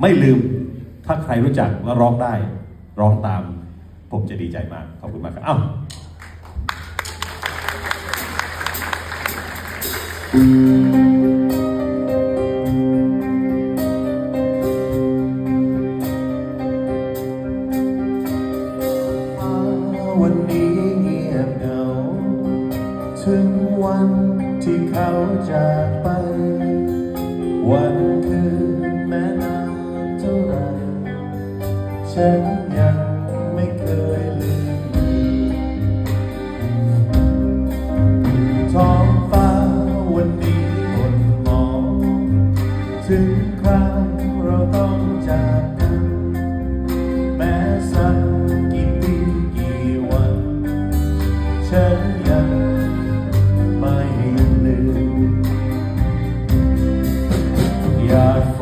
ไม่ลืมถ้าใครรู้จักและร้องได้ ร้องตาม ผมจะดีใจมาก ขอบคุณมากครับอ้าววันนี้เงียบเหงาถึงวันที่เขาจากไปวัน ฉันยังไม่เคยลืมท้องฟ้าวันนี้หมหมองถึงคราวเราต้องจากกัน แม้สักกี่ปีกี่วัน ฉันยังไม่ลืมอยาฝ